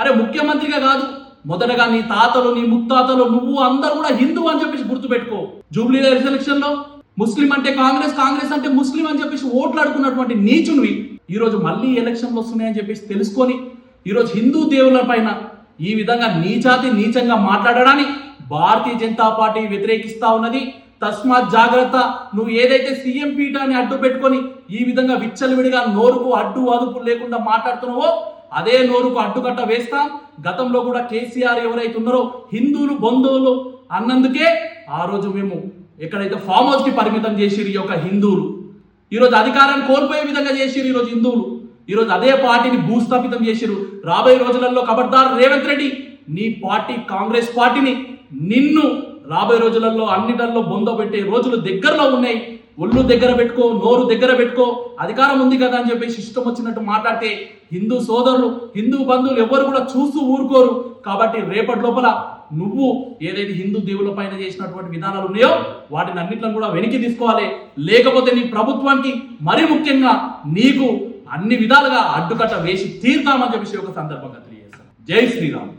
అరే ముఖ్యమంత్రిగా కాదు. మొదటగా నీ తాతలు నీ ముత్తాతలు నువ్వు అందరూ కూడా హిందూ అని చెప్పేసి గుర్తుపెట్టుకో. జూబ్లీ ఎలక్షన్లో ముస్లిం అంటే కాంగ్రెస్ కాంగ్రెస్ అంటే ముస్లిం అని చెప్పేసి ఓట్లు అడుకున్నటువంటి నీచునివి ఈ రోజు మళ్ళీ ఎలక్షన్లు వస్తున్నాయని చెప్పేసి తెలుసుకొని ఈరోజు హిందూ దేవుల పైన ఈ విధంగా నీచాతి నీచంగా మాట్లాడడాన్ని భారతీయ జనతా పార్టీ వ్యతిరేకిస్తా ఉన్నది. తస్మాత్ జాగ్రత్త నువ్వు ఏదైతే సీఎం పీఠాన్ని అడ్డు పెట్టుకొని ఈ విధంగా విచ్చలవిడిగా నోరుకు అడ్డు అదుపు లేకుండా మాట్లాడుతున్నావో అదే నోరుకు అడ్డుకట్ట వేస్తాం. గతంలో కూడా కేసీఆర్ ఎవరైతే ఉన్నారో హిందువులు బంధువులు అన్నందుకే ఆ రోజు మేము ఎక్కడైతే ఫామ్ హౌస్కి పరిమితం చేసిరు ఈ యొక్క హిందువులు ఈరోజు అధికారాన్ని కోల్పోయే విధంగా చేసిరు ఈరోజు హిందువులు. ఈరోజు అదే పార్టీని భూస్థాపితం చేసిరు రాబోయే రోజులలో కబడ్దార్ రేవంత్ రెడ్డి నీ పార్టీ కాంగ్రెస్ పార్టీని నిన్ను రాబోయే రోజులలో అన్నిటల్లో బొందబెట్టే రోజులు దగ్గరలో ఉన్నాయి. ఒళ్ళు దగ్గర పెట్టుకో నోరు దగ్గర పెట్టుకో అధికారం ఉంది కదా అని చెప్పేసి ఇష్టం వచ్చినట్టు మాట్లాడితే హిందూ సోదరులు హిందూ బంధువులు ఎవరు కూడా చూస్తూ ఊరుకోరు. కాబట్టి రేపటి లోపల నువ్వు ఏదైతే హిందూ దేవుల పైన చేసినటువంటి విధానాలు ఉన్నాయో వాటిని అన్నింటిని కూడా వెనక్కి తీసుకోవాలి. లేకపోతే నీ ప్రభుత్వానికి మరీ ముఖ్యంగా నీకు అన్ని విధాలుగా అడ్డుకట్ట వేసి తీర్తామని చెప్పేసి ఒక సందర్భంగా తెలియజేస్తాను. జై శ్రీరామ్.